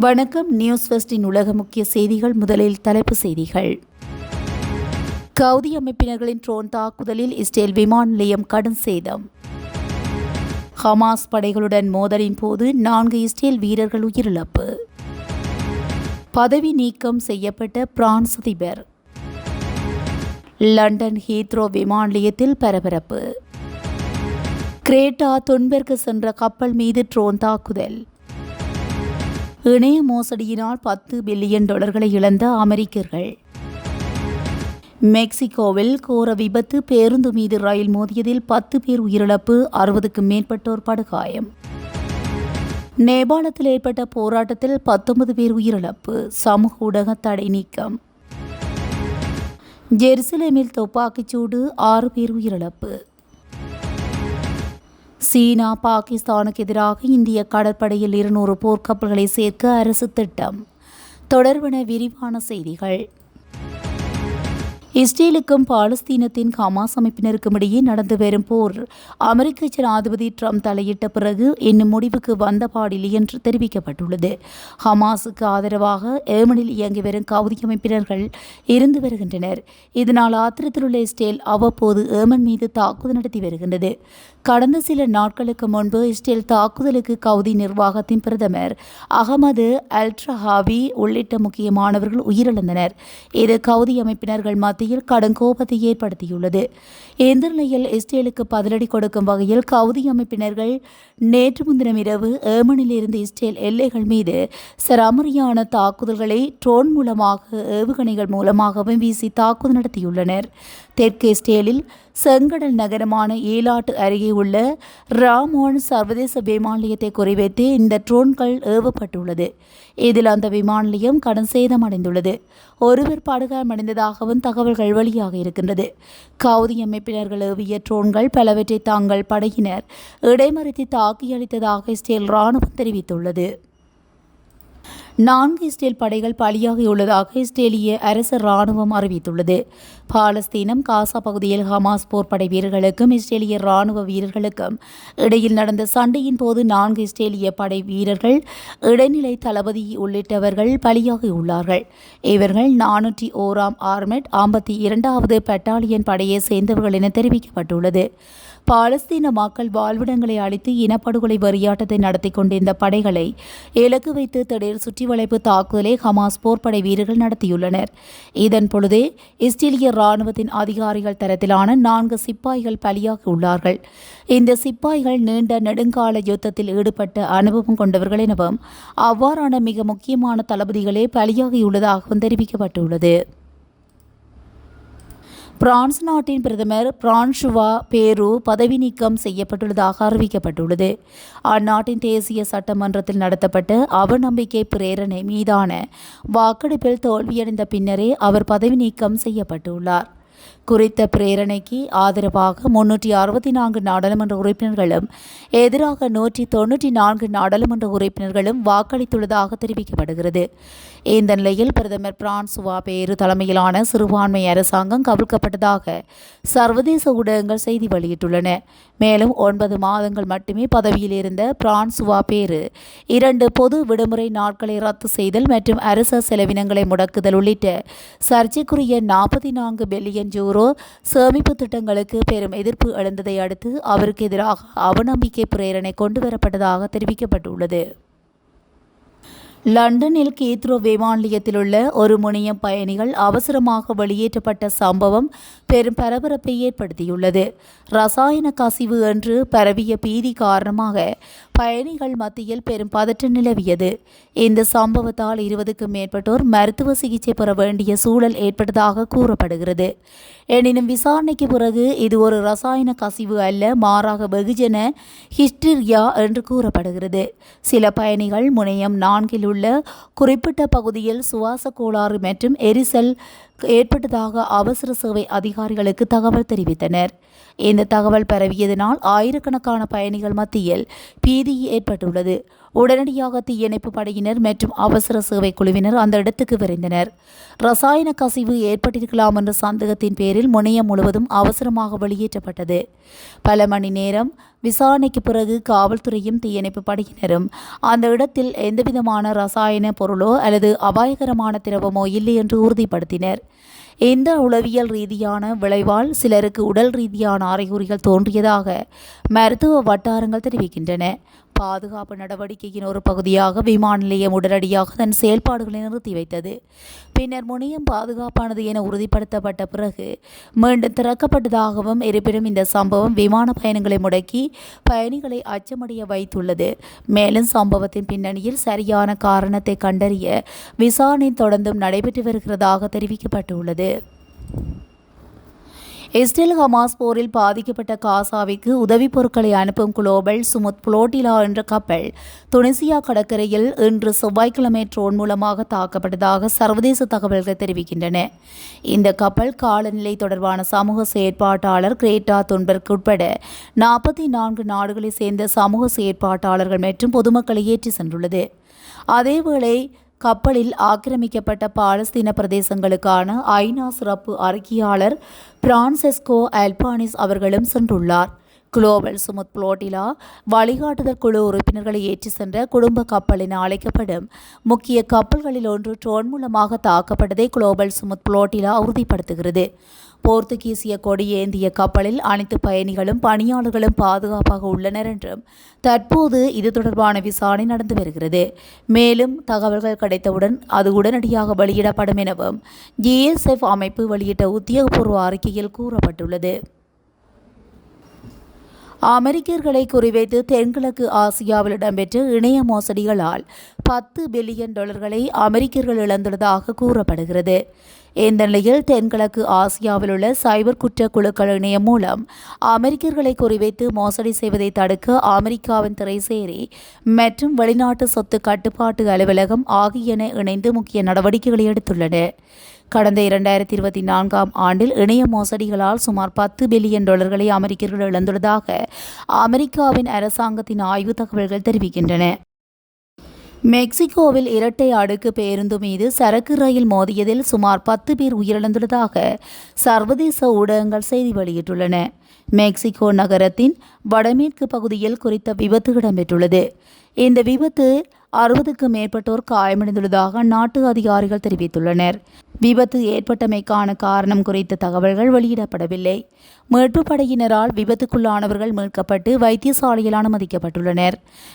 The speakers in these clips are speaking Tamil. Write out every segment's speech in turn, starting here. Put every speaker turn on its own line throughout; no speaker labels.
வணக்கம். நியூஸ் ஃபெஸ்டின் உலக முக்கிய செய்திகள். முதலில் தலைப்பு செய்திகள். கவுதி அமைப்பினர்களின் ட்ரோன் தாக்குதலில் இஸ்ரேல் விமான நிலையம் கடும் சேதம். ஹமாஸ் படைகளுடன் மோதலின் போது நான்கு இஸ்ரேல் வீரர்கள் உயிரிழப்பு. பதவி நீக்கம் செய்யப்பட்ட பிரான்ஸ் அதிபர். லண்டன் ஹீத்ரோ விமான நிலையத்தில் பரபரப்பு. கிரேட்டா துன்பெர்க்கு சென்ற கப்பல் மீது ட்ரோன் தாக்குதல். இணைய மோசடியினால் பத்து பில்லியன் டாலர்களை இழந்த அமெரிக்கர்கள். மெக்சிகோவில் கோர விபத்து பேருந்து மீது ரயில் மோதியதில் பத்து பேர் உயிரிழப்பு அறுபதுக்கும் மேற்பட்டோர் படுகாயம். நேபாளத்தில் ஏற்பட்ட போராட்டத்தில் பத்தொன்பது பேர் உயிரிழப்பு சமூக ஊடக தடை நீக்கம். ஜெருசலேமில் துப்பாக்கிச்சூடு ஆறு பேர் உயிரிழப்பு. சீனா பாகிஸ்தானுக்கு எதிராக இந்திய கடற்படையில் இருநூறு போர்க்கப்பல்களை சேர்க்க அரசு திட்டம். தொடர்பன விரிவான செய்திகள். இஸ்ரேலுக்கும் பாலஸ்தீனத்தின் ஹமாஸ் அமைப்பினருக்கும் இடையே நடந்து வரும் போர். அமெரிக்க ஜனாதிபதி ட்ரம்ப் தலையிட்ட பிறகு இன்னும் முடிவுக்கு வந்த பாடில்லை என்று தெரிவிக்கப்பட்டுள்ளது. ஹமாஸுக்கு ஆதரவாக ஏமனில் இயங்கி வரும் கவுதி அமைப்பினர்கள் இருந்து வருகின்றனர். இதனால் ஆத்திரத்தில் உள்ள இஸ்ரேல் அவ்வப்போது ஏமன் மீது தாக்குதல் நடத்தி வருகின்றது. கடந்த சில நாட்களுக்கு முன்பு இஸ்ரேல் தாக்குதலுக்கு கவுதி நிர்வாகத்தின் பிரதமர் அகமது அல்ட்ரஹாவி உள்ளிட்ட முக்கியமானவர்கள் உயிரிழந்தனர். இது கவுதி அமைப்பினர்கள் மத்தியில் கடும் கோபத்தை ஏற்படுத்தியுள்ளது. இந்த நிலையில் இஸ்ரேலுக்கு பதிலடி கொடுக்கும் வகையில் கவுதி அமைப்பினர்கள் நேற்று முன்தினம் இரவு ஏமனில் இருந்து இஸ்ரேல் எல்லைகள் மீது சரமரியான தாக்குதல்களை ட்ரோன் மூலமாக ஏவுகணைகள் மூலமாகவும் வீசி தாக்குதல் நடத்தியுள்ளனர். தெற்கு இஸ்ரேலில் செங்கடல் நகரமான ஏலாட்டு அருகே உள்ள ராமோன் சர்வதேச விமான நிலையத்தை குறிவைத்து இந்த ட்ரோன்கள் ஏவப்பட்டுள்ளது. இதில் அந்த விமான நிலையம் கடன் சேதமடைந்துள்ளது. ஒருவர் படுகாயமடைந்ததாகவும் தகவல்கள் வெளியாக இருக்கின்றது. கவுதி அமைப்பினர்கள் ஏவிய ட்ரோன்கள் பலவற்றை தாங்கள் படையினர். இடைமறித்து தாக்கியளித்ததாக இஸ்ரேல் ராணுவம் தெரிவித்துள்ளது. நான்கு இஸ்ரேல் படைகள் பலியாகியுள்ளதாக இஸ்ரேலிய அரசு ராணுவம் அறிவித்துள்ளது. பாலஸ்தீனம் காசா பகுதியில் ஹமாஸ் போர்ப்படை வீரர்களுக்கும் இஸ்ரேலிய ராணுவ வீரர்களுக்கும் இடையில் நடந்த சண்டையின் போது நான்கு இஸ்ரேலிய படை வீரர்கள் இடைநிலை தளபதி உள்ளிட்டவர்கள் பலியாகியுள்ளார்கள் இவர்கள் நானூற்றி ஓராம் ஆர்மெட் ஐம்பத்தி இரண்டாவது பெட்டாலியன் படையை சேர்ந்தவர்கள் என தெரிவிக்கப்பட்டுள்ளது. பாலஸ்தீன மக்கள் வாழ்விடங்களை அழித்து இனப்படுகொலை வெறியாட்டத்தை நடத்தி கொண்டிருந்த படைகளை இலக்கு வைத்து திடீர் சுற்றிவளைப்பு தாக்குதலை ஹமாஸ் போர்ப்படை வீரர்கள் நடத்தியுள்ளனர். இதன் பொழுதே இஸ்ரேலிய ராணுவத்தின் அதிகாரிகள் தரத்திலான நான்கு சிப்பாய்கள் பலியாகியுள்ளார்கள் இந்த சிப்பாய்கள் நீண்ட நெடுங்கால யுத்தத்தில் ஈடுபட்ட அனுபவம் கொண்டவர்கள் எனவும் அவ்வாறான மிக முக்கியமான தளபதிகளே பலியாகியுள்ளதாகவும் தெரிவிக்கப்பட்டுள்ளது. பிரான்ஸ் நாட்டின் பிரதமர் பிரான்சுவா பேரு பதவி நீக்கம் செய்யப்பட்டுள்ளதாக அறிவிக்கப்பட்டுள்ளது. அந்நாட்டின் தேசிய சட்டமன்றத்தில் நடத்தப்பட்ட அவநம்பிக்கை பிரேரணை மீதான வாக்கெடுப்பில் தோல்வியடைந்த பின்னரே அவர் பதவி நீக்கம் செய்யப்பட்டுள்ளார். குறித்த பிரேரணைக்கு ஆதரவாக முன்னூற்றி அறுபத்தி நான்கு நாடாளுமன்ற உறுப்பினர்களும் எதிராக நூற்றி தொன்னூற்றி நான்கு நாடாளுமன்ற உறுப்பினர்களும் வாக்களித்துள்ளதாக தெரிவிக்கப்படுகிறது. இந்த நிலையில் பிரதமர் பிரான்சுவா பேரு தலைமையிலான சிறுபான்மை அரசாங்கம் கவிழ்க்கப்பட்டதாக சர்வதேச ஊடகங்கள் செய்தி வெளியிட்டுள்ளன. மேலும் ஒன்பது மாதங்கள் மட்டுமே பதவியில் இருந்த பிரான்சுவா பேரு இரண்டு பொது விடுமுறை நாட்களை ரத்து செய்தல் மற்றும் அரச செலவினங்களை முடக்குதல் உள்ளிட்ட சர்ச்சைக்குரிய நாற்பத்தி நான்கு பில்லியன் ஜூரோ சேமிப்பு திட்டங்களுக்கு பெரும் எதிர்ப்பு எழுந்ததை அடுத்து அவருக்கு எதிராக அவநம்பிக்கை பிரேரணை கொண்டுவரப்பட்டதாக தெரிவிக்கப்பட்டுள்ளது. லண்டனில் கீத்ரோ விமான நிலையத்திலுள்ள ஒரு முனையம் பயணிகள் அவசரமாக வெளியேற்றப்பட்ட சம்பவம் பெரும் பரபரப்பை ஏற்படுத்தியுள்ளது. ரசாயன கசிவு என்று பரவிய பீதி காரணமாக பயணிகள் மத்தியில் பெரும் பதற்றம் நிலவியது. இந்த சம்பவத்தால் இருபதுக்கும் மேற்பட்டோர் மருத்துவ சிகிச்சை பெற வேண்டிய சூழல் ஏற்பட்டதாக கூறப்படுகிறது. எனினும் விசாரணைக்கு பிறகு இது ஒரு ரசாயன கசிவு அல்ல மாறாக வெகுஜன ஹிஸ்டீரியா என்று கூறப்படுகிறது. சில பயணிகள் முனையம் நான்கில் உள்ள குறிப்பிட்ட பகுதியில் சுவாச கோளாறு மற்றும் எரிசல் ஏற்பட்டதாக அவசர சேவை அதிகாரிகளுக்கு தகவல் தெரிவித்தனர். இந்த தகவல் பரவியதனால் ஆயிரக்கணக்கான பயணிகள் மத்தியில் பீதி ஏற்பட்டுள்ளது. உடனடியாக தீயணைப்பு படையினர் மற்றும் அவசர சேவை குழுவினர் அந்த இடத்துக்கு விரைந்தனர். ரசாயன கசிவு ஏற்பட்டிருக்கலாம் என்ற சந்தேகத்தின் பேரில் முனையம் முழுவதும் அவசரமாக வெளியேற்றப்பட்டது. பல மணி நேரம் விசாரணைக்கு பிறகு காவல்துறையும் தீயணைப்பு படையினரும் அந்த இடத்தில் எந்தவிதமான ரசாயன பொருளோ அல்லது அபாயகரமான திரவமோ இல்லை என்று உறுதிப்படுத்தினர். இந்த உளவியல் ரீதியான விளைவால் சிலருக்கு உடல் ரீதியான அறிகுறிகள் தோன்றியதாக மருத்துவ வட்டாரங்கள் தெரிவிக்கின்றன. பாதுகாப்பு நடவடிக்கையின் ஒரு பகுதியாக விமான நிலையம் உடனடியாக தன் செயல்பாடுகளை நிறுத்தி வைத்தது. பின்னர் முனையம் பாதுகாப்பானது என உறுதிப்படுத்தப்பட்ட பிறகு மீண்டும் திறக்கப்பட்டதாகவும் இருப்பினும் இந்த சம்பவம் விமான பயணங்களை முடக்கி பயணிகளை அச்சமடைய வைத்துள்ளது. மேலும் சம்பவத்தின் பின்னணியில் சரியான காரணத்தை கண்டறிய விசாரணை தொடர்ந்தும் நடைபெற்று வருகிறதாக தெரிவிக்கப்பட்டுள்ளது. இஸ்ரேல் ஹமாஸ் போரில் பாதிக்கப்பட்ட காசாவிற்கு உதவிப் பொருட்களை அனுப்பும் குளோபல் சுமுத் புளோட்டிலா என்ற கப்பல் துனிசியா கடற்கரையில் இன்று செவ்வாய்க்கிழமை ட்ரோன் மூலமாக தாக்கப்பட்டதாக சர்வதேச தகவல்கள் தெரிவிக்கின்றன. இந்த கப்பல் காலநிலை தொடர்பான சமூக செயற்பாட்டாளர் கிரேட்டா துன்பர்க் உட்பட நாற்பத்தி நான்கு நாடுகளைச் சேர்ந்த சமூக செயற்பாட்டாளர்கள் மற்றும் பொதுமக்களை ஏற்றி சென்றுள்ளது. அதேவேளை கப்பலில் ஆக்கிரமிக்கப்பட்ட பாலஸ்தீன பிரதேசங்களுக்கான ஐநா சிறப்பு அறிக்கையாளர் பிரான்செஸ்கோ அல்பானிஸ் அவர்களும் சென்றுள்ளார். குளோபல் சுமுத் புளோட்டிலா வழிகாட்டுதல் குழு உறுப்பினர்களை ஏற்றி சென்ற குடும்ப கப்பல் என அழைக்கப்படும். முக்கிய கப்பல்களில் ஒன்று ட்ரோன் மூலமாக தாக்கப்பட்டதை குளோபல் சுமுத் புளோட்டிலா உறுதிப்படுத்துகிறது. போர்த்துகீசிய கொடி ஏந்திய கப்பலில் அனைத்து பயணிகளும் பணியாளர்களும் பாதுகாப்பாக உள்ளனர் என்றும் தற்போது இது தொடர்பான விசாரணை நடந்து வருகிறது. மேலும் தகவல்கள் கிடைத்தவுடன் அது உடனடியாக வெளியிடப்படும் எனவும் ஜிஎஸ்எஃப் அமைப்பு வெளியிட்ட உத்தியோகபூர்வ அறிக்கையில் கூறப்பட்டுள்ளது. அமெரிக்கர்களை குறிவைத்து தென்கிழக்கு ஆசியாவில் இடம்பெற்ற இணைய மோசடிகளால் பத்து பில்லியன் டாலர்களை அமெரிக்கர்கள் இழந்துள்ளதாக கூறப்படுகிறது. இந்த நிலையில் தென்கிழக்கு ஆசியாவில் உள்ள சைபர் குற்ற குழுக்கள் இணையம் மூலம் அமெரிக்கர்களை குறிவைத்து மோசடி செய்வதை தடுக்க அமெரிக்காவின் திரைசேரி மற்றும் வெளிநாட்டு சொத்து கட்டுப்பாட்டு அலுவலகம் ஆகியன இணைந்து முக்கிய நடவடிக்கைகளை எடுத்துள்ளன. கடந்த இரண்டாயிரத்தி இருபத்தி நான்காம் ஆண்டில் இணைய மோசடிகளால் சுமார் பத்து பில்லியன் டாலர்களை அமெரிக்கர்கள் இழந்துள்ளதாக அமெரிக்காவின் அரசாங்கத்தின் ஆய்வு தகவல்கள் தெரிவிக்கின்றன. மெக்சிகோவில் இரட்டை அடுக்கு பேருந்து மீது சரக்கு ரயில் மோதியதில் சுமார் பத்து பேர் உயிரிழந்துள்ளதாக சர்வதேச ஊடகங்கள் செய்தி வெளியிட்டுள்ளன. மெக்சிகோ நகரத்தின் வடமேற்கு பகுதியில் குறித்த விபத்து இடம்பெற்றுள்ளது. இந்த விபத்து அறுபதுக்கும் மேற்பட்டோர் காயமடைந்துள்ளதாக நாட்டு அதிகாரிகள் தெரிவித்துள்ளனர். விபத்து ஏற்பட்டமைக்கான காரணம் குறித்த தகவல்கள் வெளியிடப்படவில்லை. மீட்புப் படையினரால் விபத்துக்குள்ளானவர்கள் மீட்கப்பட்டு வைத்தியசாலையில் அனுமதிக்கப்பட்டுள்ளனர்.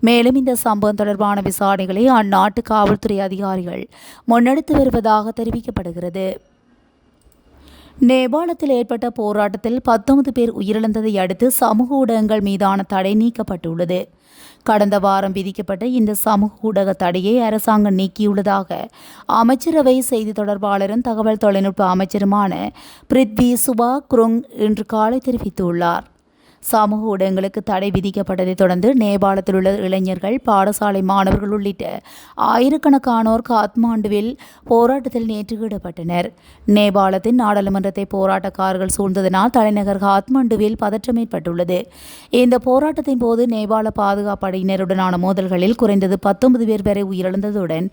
மேலும் இந்த சம்பவம் தொடர்பான விசாரணைகளை அந்நாட்டு காவல்துறை அதிகாரிகள் முன்னெடுத்து வருவதாக தெரிவிக்கப்படுகிறது. நேபாளத்தில் ஏற்பட்ட போராட்டத்தில் பத்தொன்பது பேர் உயிரிழந்ததை அடுத்து சமூக ஊடகங்கள் மீதான தடை நீக்கப்பட்டுள்ளது. கடந்த வாரம் விதிக்கப்பட்ட இந்த சமூக ஊடக தடையை அரசாங்கம் நீக்கியுள்ளதாக அமைச்சரவை செய்தி தொடர்பாளரும் தகவல் தொழில்நுட்ப அமைச்சருமான பிரித்வி சுபா குருங் இன்று காலை தெரிவித்துள்ளார். சமூக ஊடகங்களுக்கு தடை விதிக்கப்பட்டதைத் தொடர்ந்து நேபாளத்தில் உள்ள இளைஞர்கள் பாடசாலை மாணவர்கள் உள்ளிட்ட ஆயிரக்கணக்கானோர் காத்மாண்டுவில் போராட்டத்தில் நேற்று ஈடுபட்டனர். நேபாளத்தின் நாடாளுமன்றத்தை போராட்டக்காரர்கள் சூழ்ந்ததனால் தலைநகர் காத்மாண்டுவில் பதற்றம் ஏற்பட்டுள்ளது. இந்த போராட்டத்தின் போது நேபாள பாதுகாப்பு படையினருடனான மோதல்களில் குறைந்தது பத்தொன்பது பேர் வரை உயிரிழந்ததுடன்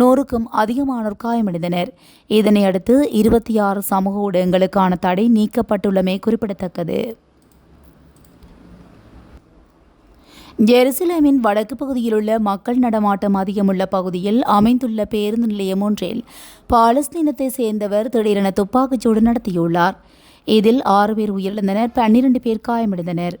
நூறுக்கும் அதிகமானோர் காயமடைந்தனர். இதனையடுத்து இருபத்தி ஆறு சமூக ஊடகங்களுக்கான தடை நீக்கப்பட்டுள்ளமை குறிப்பிடத்தக்கது. ஜெருசலேமின் வடக்கு பகுதியிலுள்ள மக்கள் நடமாட்டம் அதிகமுள்ள பகுதியில் அமைந்துள்ள பேருந்து நிலையம் ஒன்றில் பாலஸ்தீனத்தை சேர்ந்தவர் திடீரென துப்பாக்கிச்சூடு நடத்தியுள்ளார். இதில் ஆறு பேர் உயிரிழந்தனர் பன்னிரண்டு பேர் காயமடைந்தனர்.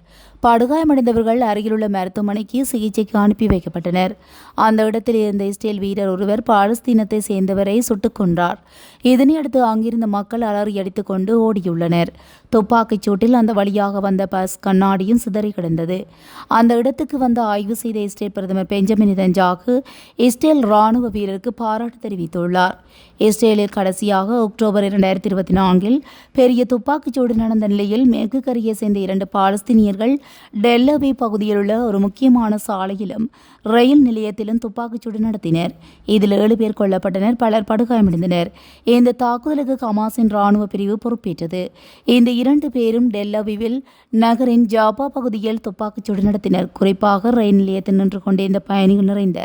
படுகாயமடைந்தவர்கள் அருகிலுள்ள மருத்துவமனைக்கு சிகிச்சைக்கு அனுப்பி வைக்கப்பட்டனர். அந்த இடத்தில் இருந்த இஸ்ரேல் வீரர் ஒருவர் பாலஸ்தீனத்தை சேர்ந்தவரை சுட்டுக் கொன்றார். இதனையடுத்து அங்கிருந்த மக்கள் அலறி கொண்டு ஓடியுள்ளனர். துப்பாக்கிச் சூட்டில் அந்த வழியாக வந்த பஸ் கண்ணாடியும் சிதறி கிடந்தது. அந்த இடத்துக்கு வந்து ஆய்வு செய்த இஸ்ரேல் பிரதமர் பெஞ்சமின் நெதன்யாகு இஸ்ரேல் ராணுவ வீரருக்கு பாராட்டு தெரிவித்துள்ளார். இஸ்ரேலில் கடைசியாக அக்டோபர் இரண்டாயிரத்தி இருபத்தி நான்கில் பெரிய துப்பாக்கிச்சூடு நடந்த நிலையில் மேற்கு கரையை சேர்ந்த இரண்டு பாலஸ்தீனியர்கள் டெல்லவி பகுதியில் உள்ள ஒரு முக்கியமான சாலையிலும் ரயில் நிலையத்திலும் துப்பாக்கிச்சூடு நடத்தினர். இதில் ஏழு பேர் கொல்லப்பட்டனர் பலர் படுகாயமடைந்தனர். இந்த தாக்குதலுக்கு ஹமாஸின் ராணுவ பிரிவு பொறுப்பேற்றது. இந்த இரண்டு பேரும் டெல்லவிவில் நகரின் ஜாபா பகுதியில் துப்பாக்கிச்சூடு நடத்தினர். குறிப்பாக ரயில் நிலையத்தில் நின்று கொண்டிருந்த பயணிகள் நிறைந்த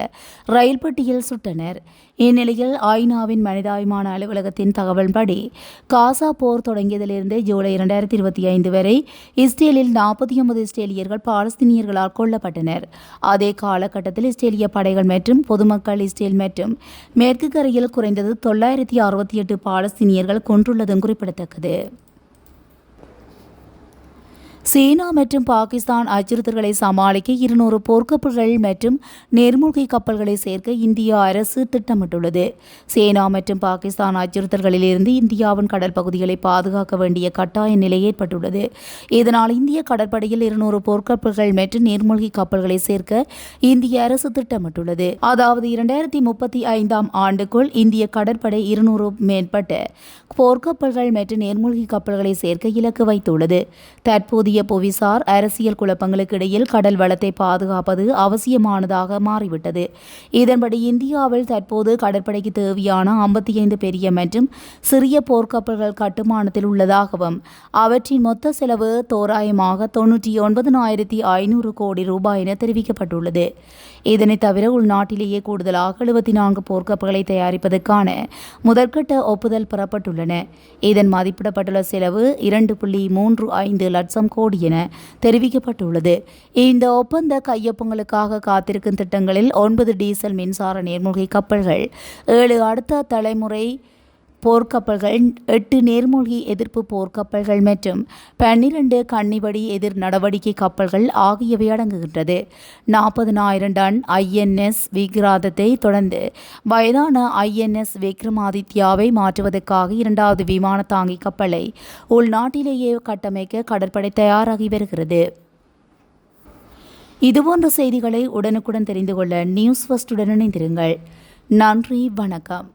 ரயில் பெட்டியில் சுட்டனர். இந்நிலையில் ஐநாவின் மனிதாபிமான அலுவலகத்தின் தகவல்படி காசா போர் தொடங்கியதிலிருந்து ஜூலை இரண்டாயிரத்தி இருபத்தி ஐந்து வரை இஸ்ரேலில் நாற்பத்தி ஒன்பது இஸ்ரேலியர்கள் பாலஸ்தீனியர்களால் கொல்லப்பட்டனர். அதே காலகட்டத்தில் இஸ்ரேலிய படைகள் மற்றும் பொதுமக்கள் இஸ்ரேல் மற்றும் மேற்கு கரையில் குறைந்தது தொள்ளாயிரத்தி அறுபத்தி எட்டு பாலஸ்தீனியர்கள் கொன்றுள்ளதும் குறிப்பிடத்தக்கது. சீனா மற்றும் பாகிஸ்தான் அச்சுறுத்தல்களை சமாளிக்க இருநூறு போர்க்கப்பல்கள் மற்றும் நீர்மூழ்கி கப்பல்களை சேர்க்க இந்திய அரசு திட்டமிட்டுள்ளது. சீனா மற்றும் பாகிஸ்தான் அச்சுறுத்தல்களிலிருந்து இந்தியாவின் கடல் பகுதிகளை பாதுகாக்க வேண்டிய கட்டாய நிலை ஏற்பட்டுள்ளது. இதனால் இந்திய கடற்படையில் இருநூறு போர்க்கப்பல்கள் மற்றும் நீர்மூழ்கி கப்பல்களை சேர்க்க இந்திய அரசு திட்டமிட்டுள்ளது. அதாவது இரண்டாயிரத்தி முப்பத்தி ஐந்தாம் ஆண்டுக்குள் இந்திய கடற்படை இருநூறு மேற்பட்ட போர்க்கப்பல்கள் மற்றும் நீர்மூழ்கி கப்பல்களை சேர்க்க இலக்கு வைத்துள்ளது. தற்போதைய புவிசார் அரசியல் குழப்பங்களுக்கு இடையில் கடல் வளத்தை பாதுகாப்பது அவசியமானதாக மாறிவிட்டது. இதன்படி இந்தியாவில் தற்போது கடற்படைக்கு தேவையான ஐம்பத்தி ஐந்து பெரிய மற்றும் சிறிய போர்க்கப்பல்கள் கட்டுமானத்தில் உள்ளதாகவும் அவற்றின் மொத்த செலவு தோராயமாக தொன்னூற்றி ஒன்பதனாயிரத்தி ஐநூறு கோடி ரூபாய் என தெரிவிக்கப்பட்டுள்ளது. இதனை தவிர உள்நாட்டிலேயே கூடுதலாக எழுபத்தி நான்கு போர்க்கப்பல்களை தயாரிப்பதற்கான முதற்கட்ட ஒப்புதல் பெறப்பட்டுள்ளன. இதன் மதிப்பிடப்பட்டுள்ள செலவு இரண்டு புள்ளி மூன்று ஐந்து லட்சம் கோடி என தெரிவிக்கப்பட்டுள்ளது. இந்த ஒப்பந்த கையொப்பங்களுக்காக காத்திருக்கும் திட்டங்களில் ஒன்பது டீசல் மின்சார நீர்மூழ்கி கப்பல்கள் ஏழு அடுத்த தலைமுறை போர்க்கப்பல்கள் எட்டு நேர்மூழ்கி எதிர்ப்பு போர்க்கப்பல்கள் மற்றும் பன்னிரண்டு கன்னிவடி எதிர் நடவடிக்கை கப்பல்கள் ஆகியவை அடங்குகின்றது. நாற்பதனாயிரம் டன் ஐஎன்எஸ் விக்ராதத்தை தொடர்ந்து வயதான ஐஎன்எஸ் விக்ரமாதித்யாவை மாற்றுவதற்காக இரண்டாவது விமான தாங்கி கப்பலை உள்நாட்டிலேயே கட்டமைக்க கடற்படை தயாராகி வருகிறது. இதுபோன்ற செய்திகளை உடனுக்குடன் தெரிந்து கொள்ள நியூஸ் ஃபர்ஸ்டுடன் இணைந்திருங்கள். நன்றி வணக்கம்.